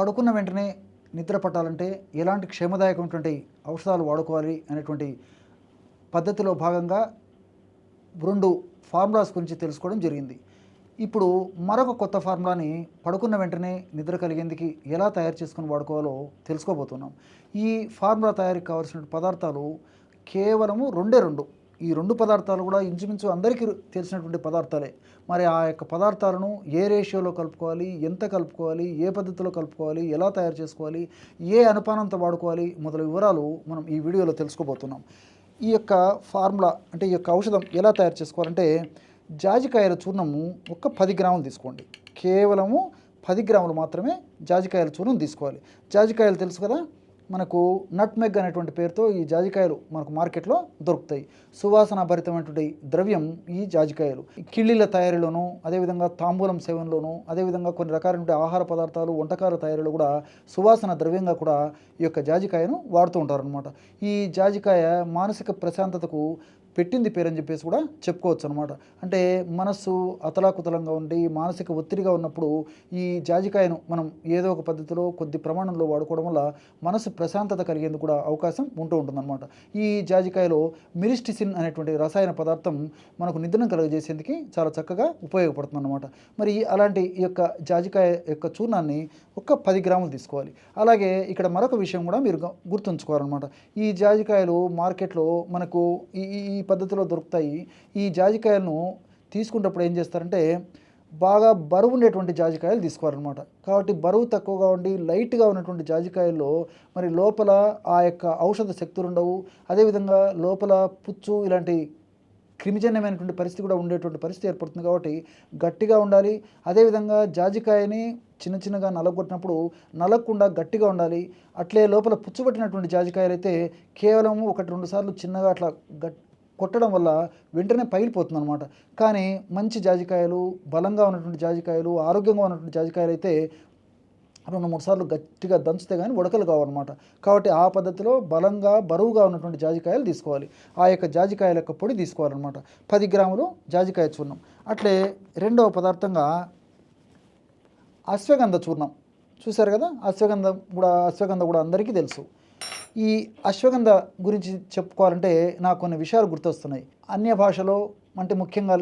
పడుకున్న వెంటనే నిద్ర పట్టాలంటే ఎలాంటి క్షేమదాయకమైనటువంటి ఔషధాలు వాడుకోవాలి అనేటువంటి పద్ధతిలో భాగంగా రెండు ఫార్ములాస్ గురించి తెలుసుకోవడం జరిగింది. ఇప్పుడు మరొక కొత్త ఫార్ములాని పడుకున్న వెంటనే నిద్ర కలిగేందుకు ఎలా తయారు చేసుకుని వాడుకోవాలో తెలుసుకోబోతున్నాం. ఈ ఫార్ములా తయారీకి కావాల్సిన పదార్థాలు కేవలము రెండే రెండు. ఈ రెండు పదార్థాలు కూడా ఇంచుమించు అందరికీ తెలిసినటువంటి పదార్థాలే. మరి ఆ యొక్క పదార్థాలను ఏ రేషియోలో కలుపుకోవాలి ఎంత కలుపుకోవాలి ఏ పద్ధతిలో కలుపుకోవాలి ఎలా తయారు చేసుకోవాలి ఏ అనుపానంతో వాడుకోవాలి మొదల వివరాలు మనం ఈ వీడియోలో తెలుసుకోబోతున్నాం. ఈ యొక్క ఫార్ములా అంటే ఈ యొక్క ఔషధం ఎలా తయారు చేసుకోవాలంటే జాజికాయల చూర్ణము ఒక పది గ్రాములు తీసుకోండి. కేవలము పది గ్రాములు మాత్రమే జాజికాయల చూర్ణం తీసుకోవాలి. జాజికాయలు తెలుసు కదా? మనకు నట్మెగ్ అనేటువంటి పేరుతో ఈ జాజికాయలు మనకు మార్కెట్లో దొరుకుతాయి. సువాసన భరితమైనటువంటి ద్రవ్యం ఈ జాజికాయలు. కిళ్ళీల తయారీలోను అదేవిధంగా తాంబూలం సేవనలోను అదేవిధంగా కొన్ని రకాలైన ఆహార పదార్థాలు వంటకాల తయారీలో కూడా సువాసన ద్రవ్యంగా కూడా ఈ యొక్క జాజికాయను వాడుతూ ఉంటారనమాట ఈ జాజికాయ మానసిక ప్రశాంతతకు పెట్టింది పేరని చెప్పేసి కూడా చెప్పుకోవచ్చు అనమాట అంటే మనస్సు అతలాకుతలంగా ఉండి మానసిక ఒత్తిడిగా ఉన్నప్పుడు ఈ జాజికాయను మనం ఏదో ఒక పద్ధతిలో కొద్ది ప్రమాణంలో వాడుకోవడం వల్ల మనసు ప్రశాంతత కలిగేందుకు కూడా అవకాశం ఉంటూ ఉంటుందన్నమాట. ఈ జాజికాయలో మిరిస్టిసిన్ అనేటువంటి రసాయన పదార్థం మనకు నిద్రను కలుగజేసేందుకు చాలా చక్కగా ఉపయోగపడుతుంది అనమాట మరి అలాంటి ఈ యొక్క జాజికాయ యొక్క చూర్ణాన్ని ఒక పది గ్రాములు తీసుకోవాలి. అలాగే ఇక్కడ మరొక విషయం కూడా మీరు గుర్తుంచుకోవాలన్నమాట. ఈ జాజికాయలు మార్కెట్లో మనకు ఈ- ఈ పద్ధతిలో దొరుకుతాయి. ఈ జాజికాయలను తీసుకున్నప్పుడు ఏం చేస్తారంటే బాగా బరువు ఉండేటువంటి జాజికాయలు తీసుకోవాలన్నమాట. కాబట్టి బరువు తక్కువగా ఉండి లైట్గా ఉన్నటువంటి జాజికాయల్లో మరి లోపల ఆ యొక్క ఔషధ శక్తులు ఉండవు. అదేవిధంగా లోపల పుచ్చు ఇలాంటి క్రిమిజన్యమైనటువంటి పరిస్థితి కూడా ఉండేటువంటి పరిస్థితి ఏర్పడుతుంది కాబట్టి గట్టిగా ఉండాలి. అదేవిధంగా జాజికాయని చిన్న చిన్నగా నలగొట్టినప్పుడు నలగకుండా గట్టిగా ఉండాలి. అట్లే లోపల పుచ్చుబట్టినటువంటి జాజికాయలు అయితే కేవలం ఒకటి రెండు సార్లు చిన్నగా అట్లా గట్ కొట్టడం వల్ల వెంటనే పగిలిపోతుంది అనమాట కానీ మంచి జాజికాయలు బలంగా ఉన్నటువంటి జాజికాయలు ఆరోగ్యంగా ఉన్నటువంటి జాజికాయలు అయితే రెండు మూడు సార్లు గట్టిగా దంచితే కానీ ఉడకలు కావన్నమాట. కాబట్టి ఆ పద్ధతిలో బలంగా బరువుగా ఉన్నటువంటి జాజికాయలు తీసుకోవాలి. ఆ యొక్క జాజికాయల యొక్క పొడి తీసుకోవాలన్నమాట. పది గ్రాములు జాజికాయ చూర్ణం. అట్లే రెండవ పదార్థంగా అశ్వగంధ చూర్ణం. చూశారు కదా? అశ్వగంధం కూడా అశ్వగంధ కూడా అందరికీ తెలుసు. ఈ అశ్వగంధ గురించి చెప్పుకోవాలంటే నాకు కొన్ని విషయాలు గుర్తొస్తున్నాయి. అన్య భాషలో అంటే ముఖ్యంగా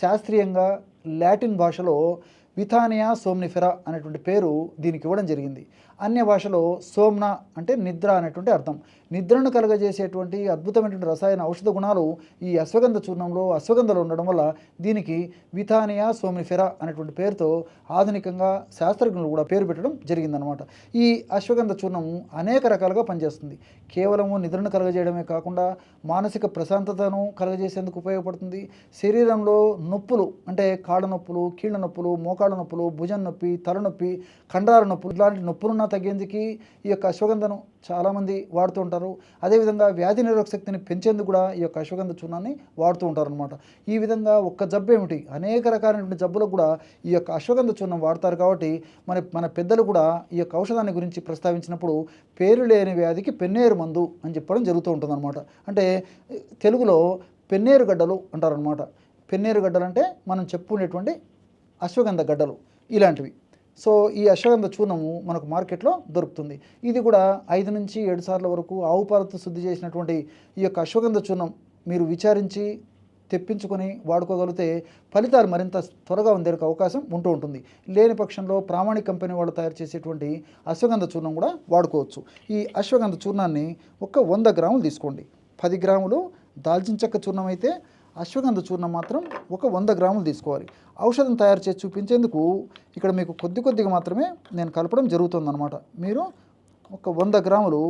శాస్త్రీయంగా లాటిన్ భాషలో విథానియా సోమ్నిఫెరా అనేటువంటి పేరు దీనికి ఇవ్వడం జరిగింది. అన్య భాషలో సోమ్న అంటే నిద్ర అనేటువంటి అర్థం. నిద్రను కలగజేసేటువంటి అద్భుతమైనటువంటి రసాయన ఔషధ గుణాలు ఈ అశ్వగంధ చూర్ణంలో అశ్వగంధలో ఉండడం వల్ల దీనికి విథానియా సోమ్నిఫెరా అనేటువంటి పేరుతో ఆధునికంగా శాస్త్రజ్ఞులు కూడా పేరు పెట్టడం జరిగిందనమాట ఈ అశ్వగంధ చూర్ణం అనేక రకాలుగా పనిచేస్తుంది. కేవలము నిద్రను కలగజేయడమే కాకుండా మానసిక ప్రశాంతతను కలగజేసేందుకు ఉపయోగపడుతుంది. శరీరంలో నొప్పులు అంటే కాళ్ళ నొప్పులు కీళ్ళ నొప్పులు మోకాళ్ళ నొప్పులు భుజం నొప్పి తలనొప్పి కండరాల నొప్పులు ఇలాంటి నొప్పులున్న తగ్గేందుకు ఈ యొక్క అశ్వగంధను చాలామంది వాడుతూ ఉంటారు. అదేవిధంగా వ్యాధి నిరోధక శక్తిని పెంచేందుకు కూడా ఈ యొక్క అశ్వగంధ చూర్ణాన్ని వాడుతూ ఉంటారు అనమాట ఈ విధంగా ఒక్క జబ్బు ఏమిటి? అనేక రకాలైనటువంటి జబ్బులకు కూడా ఈ యొక్క అశ్వగంధ చూర్ణం వాడతారు కాబట్టి మన మన పెద్దలు కూడా ఈ యొక్క ఔషధాన్ని గురించి ప్రస్తావించినప్పుడు పేరు లేని వ్యాధికి పెన్నేరు మందు అని చెప్పడం జరుగుతూ ఉంటుందన్నమాట. అంటే తెలుగులో పెన్నేరు గడ్డలు అంటారనమాట పెన్నేరు గడ్డలు అంటే మనం చెప్పుకునేటువంటి అశ్వగంధ గడ్డలు ఇలాంటివి. సో ఈ అశ్వగంధ చూర్ణము మనకు మార్కెట్లో దొరుకుతుంది. ఇది కూడా ఐదు నుంచి ఏడు సార్ల వరకు ఆవు పాలతో శుద్ధి చేసినటువంటి ఈ యొక్క అశ్వగంధ చూర్ణం మీరు విచారించి తెప్పించుకొని వాడుకోగలిగితే ఫలితాలు మరింత త్వరగా ఉండేందుకు అవకాశం ఉంటూ ఉంటుంది. లేని పక్షంలో ప్రామాణిక కంపెనీ వాళ్ళు తయారు చేసేటువంటి అశ్వగంధ చూర్ణం కూడా వాడుకోవచ్చు. ఈ అశ్వగంధ చూర్ణాన్ని ఒక వంద గ్రాములు తీసుకోండి. పది గ్రాములు దాల్చిన చెక్క చూర్ణం అయితే అశ్వగంధ చూర్ణం మాత్రం ఒక వంద గ్రాములు తీసుకోవాలి. ఔషధం తయారు చేసి చూపించేందుకు ఇక్కడ మీకు కొద్ది కొద్దిగా మాత్రమే నేను కలపడం జరుగుతుందన్నమాట. మీరు ఒక వంద గ్రాములు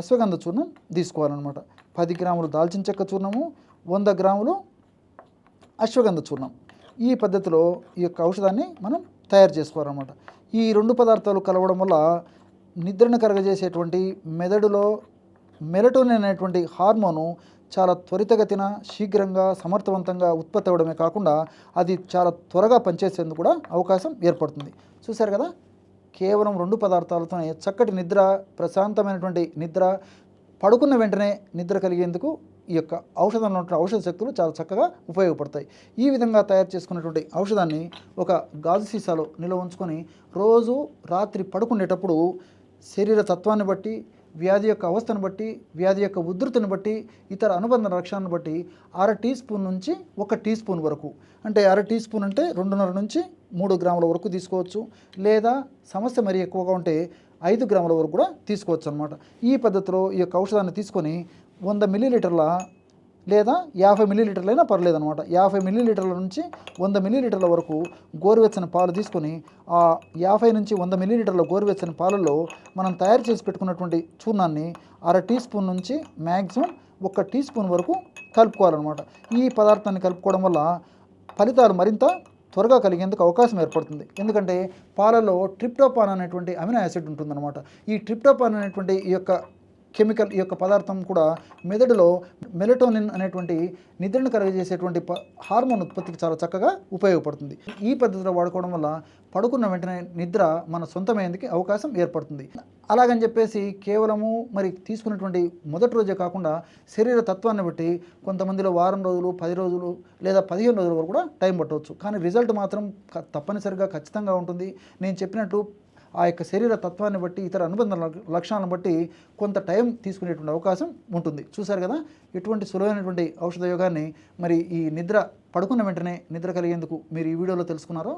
అశ్వగంధ చూర్ణం తీసుకోవాలన్నమాట. పది గ్రాములు దాల్చిన చెక్క చూర్ణము వంద గ్రాములు అశ్వగంధ చూర్ణం. ఈ పద్ధతిలో ఈ యొక్క ఔషధాన్ని మనం తయారు చేసుకోవాలన్నమాట. ఈ రెండు పదార్థాలు కలవడం వల్ల నిద్రను కరగజేసేటువంటి మెదడులో మెలటోన్ అనేటువంటి హార్మోను చాలా త్వరితగతిన శీఘ్రంగా సమర్థవంతంగా ఉత్పత్తి అవ్వడమే కాకుండా అది చాలా త్వరగా పనిచేసేందుకు కూడా అవకాశం ఏర్పడుతుంది. చూశారు కదా? కేవలం రెండు పదార్థాలతోనే చక్కటి నిద్ర ప్రశాంతమైనటువంటి నిద్ర పడుకున్న వెంటనే నిద్ర కలిగేందుకు ఈ యొక్క ఔషధంలో ఉన్న ఔషధ శక్తులు చాలా చక్కగా ఉపయోగపడతాయి. ఈ విధంగా తయారు చేసుకున్నటువంటి ఔషధాన్ని ఒక గాజు సీసాలో నిల్వ ఉంచుకొని రోజు రాత్రి పడుకునేటప్పుడు శరీర తత్వాన్ని బట్టి వ్యాధి యొక్క అవస్థను బట్టి వ్యాధి యొక్క ఉధృతిని బట్టి ఇతర అనుబంధ లక్షణాలను బట్టి అర టీ స్పూన్ నుంచి ఒక టీ స్పూన్ వరకు. అంటే అర టీ స్పూన్ అంటే రెండున్నర నుంచి మూడు గ్రాముల వరకు తీసుకోవచ్చు. లేదా సమస్య మరీ ఎక్కువగా ఉంటే ఐదు గ్రాముల వరకు కూడా తీసుకోవచ్చు అనమాట ఈ పద్ధతిలో ఈ యొక్క ఔషధాన్ని తీసుకొని వంద మిల్లీలీటర్ల లేదా యాభై మిల్లీలీటర్లైనా పర్లేదు అనమాట యాభై మిల్లీలీటర్ల నుంచి వంద మిల్లీలీటర్ల వరకు గోరువెచ్చని పాలు తీసుకొని ఆ యాభై నుంచి వంద మిల్లీలీటర్ల గోరువెచ్చని పాలల్లో మనం తయారు చేసి పెట్టుకున్నటువంటి చూర్ణాన్ని అర టీ స్పూన్ నుంచి మ్యాక్సిమం ఒక టీ స్పూన్ వరకు కలుపుకోవాలన్నమాట. ఈ పదార్థాన్ని కలుపుకోవడం వల్ల ఫలితాలు మరింత త్వరగా కలిగేందుకు అవకాశం ఏర్పడుతుంది. ఎందుకంటే పాలలో ట్రిప్టోపాన్ అనేటువంటి అమినో యాసిడ్ ఉంటుందన్నమాట. ఈ ట్రిప్టోపాన్ అనేటువంటి ఈ యొక్క కెమికల్ ఈ యొక్క పదార్థం కూడా మెదడులో మెలటోనిన్ అనేటువంటి నిద్రను కలుగజేసేటువంటి హార్మోన్ ఉత్పత్తికి చాలా చక్కగా ఉపయోగపడుతుంది. ఈ పద్ధతిలో వాడుకోవడం వల్ల పడుకున్న వెంటనే నిద్ర మన సొంతమయ్యేందుకు అవకాశం ఏర్పడుతుంది. అలాగని చెప్పేసి కేవలము మరి తీసుకున్నటువంటి మొదటి రోజే కాకుండా శరీర తత్వాన్ని బట్టి కొంతమందిలో వారం రోజులు పది రోజులు లేదా పదిహేను రోజుల వరకు కూడా టైం పట్టవచ్చు. కానీ రిజల్ట్ మాత్రం తప్పనిసరిగా ఖచ్చితంగా ఉంటుంది. నేను చెప్పినట్టు ఆ యొక్క శరీర తత్వాన్ని బట్టి ఇతర అనుబంధ లక్షణాలను బట్టి కొంత టైం తీసుకునేటువంటి అవకాశం ఉంటుంది. చూశారు కదా? ఎటువంటి సులువైనటువంటి ఔషధ యోగాన్ని మరి ఈ నిద్ర పడుకున్న వెంటనే నిద్ర కలిగేందుకు మీరు ఈ వీడియోలో తెలుసుకున్నారో